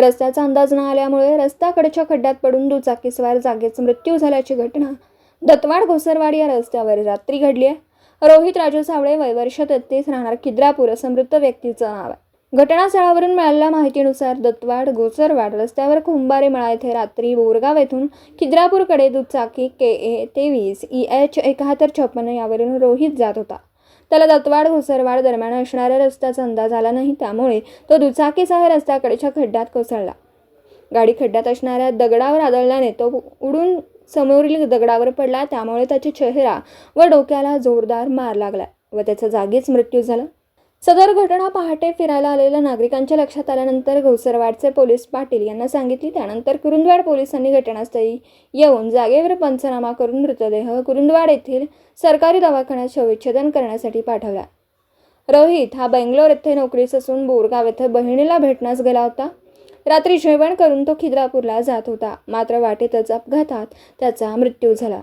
रस्त्याचा अंदाज न आल्यामुळे रस्त्याकडच्या खड्ड्यात पडून दुचाकीस्वार जागेच मृत्यू झाल्याची घटना दत्तवाड घोसरवाड या रस्त्यावर रात्री घडली आहे. रोहित राजू सावळे वय वर्ष तेहतीस राहणार खिद्रापूर असं मृत व्यक्तीचं नाव आहे. घटनास्थळावरून मिळालेल्या माहितीनुसार दत्तवाड घोसरवाड रस्त्यावर खुंबारे मळा येथे रात्री बोरगाव येथून खिद्रापूरकडे दुचाकी के ए तेवीस ई एच एकाहत्तर छप्पन्न यावरून रोहित जात होता. त्याला दत्तवाड घोसरवाड दरम्यान असणाऱ्या रस्त्याचा अंदाज आला नाही. त्यामुळे तो दुचाकीसह रस्त्याकडेच्या खड्ड्यात कोसळला. गाडी खड्ड्यात असणाऱ्या दगडावर आदळल्याने तो उडून समोरील दगडावर पडला. त्यामुळे त्याच्या चेहरा व डोक्याला जोरदार मार लागला व त्याचा जागीच मृत्यू झाला. सदर घटना पहाटे फिरायला आलेल्या नागरिकांच्या लक्षात आल्यानंतर घोसरवाडचे पोलीस पाटील यांना सांगितली. त्यानंतर कुरुंदवाड पोलिसांनी घटनास्थळी येऊन जागेवर पंचनामा करून मृतदेह कुरुंदवाड येथील सरकारी दवाखान्यात शवविच्छेदन करण्यासाठी पाठवला. रोहित हा बेंगलोर येथे नोकरीस असून बोरगाव येथे बहिणीला भेटण्यास गेला होता. रात्री जेवण करून तो खिद्रापूरला जात होता. मात्र वाटेतच अपघातात त्याचा मृत्यू झाला.